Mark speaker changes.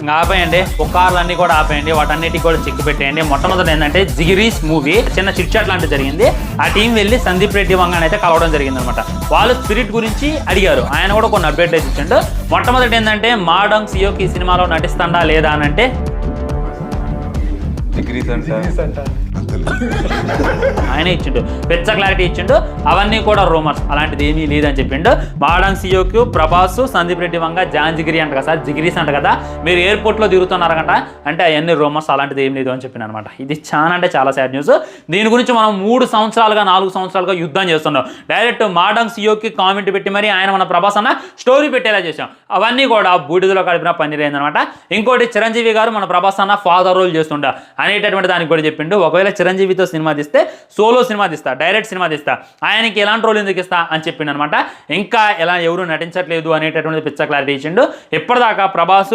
Speaker 1: ఇంకా ఆపేయండి. పుకార్లన్నీ కూడా ఆపేయండి. వాటన్నిటికి కూడా చెక్ పెట్టేయండి. మొట్టమొదటి ఏంటంటే జిగిరీస్ మూవీ చిన్న చిట్ చాట్ లాంటిది జరిగింది. ఆ టీం వెళ్ళి సందీప్ రెడ్డి వంగాని అయితే కలవడం జరిగింది అనమాట వాళ్ళు స్పిరిట్ గురించి అడిగారు. ఆయన కూడా కొన్ని అప్డేట్ అయితే ఇచ్చిండు. మొట్టమొదటి ఏంటంటే మాడంగ్ సియోకి ఈ సినిమాలో నటిస్తాడా లేదా అని అంటే
Speaker 2: డిగ్రీస్ అంట.
Speaker 1: ఆయన ఇచ్చిండు. పెద్ద క్లారిటీ ఇచ్చిండు. అవన్నీ కూడా రూమర్స్ అలాంటిది ఏమీ లేదని చెప్పిండు. మాడన్ సియోకు ప్రభాస్ సందీప్ రెడ్డి వంగ జాన్ జిగిరి అంట కదా సార్ జిగిరీస్ అంట కదా మీరు ఎయిర్పోర్ట్లో దిగుతున్నారంట అంటే అవన్నీ రూమర్స్ అలాంటిది ఏం లేదు అని చెప్పిన అనమాట. ఇది చాలా అంటే చాలా సాడ్ న్యూస్ దీని గురించి మనం మూడు సంవత్సరాలుగా నాలుగు సంవత్సరాలుగా యుద్ధం చేస్తున్నాం. డైరెక్ట్ మాడన్ సియోకి కామెంట్ పెట్టి మరి ఆయన మన ప్రభాస్ అన్న స్టోరీ పెట్టేలా చేసాం అవన్నీ కూడా బూడిదలో కలిపిన పన్నీర్ అయిందనమాట. ఇంకోటి చిరంజీవి గారు మన ప్రభాస్ అన్న ఫాదర్ రోల్ చేస్తుండ. అనేటటువంటి దానికి కూడా చెప్పిండు. ఒకవేళ చిరంజీవితో సినిమా తీస్తే సోలో సినిమా తీస్తా డైరెక్ట్ సినిమా తీస్తా ఆయనకి ఎలాంటి రోల్ ఎందుకు ఇస్తా అని చెప్పిండు అనమాట ఇంకా ఎలా ఎవరు నటించట్లేదు అనేటటువంటి పిచ్చ క్లారిటీ ఇచ్చిండు. ఇప్పటిదాకా ప్రభాస్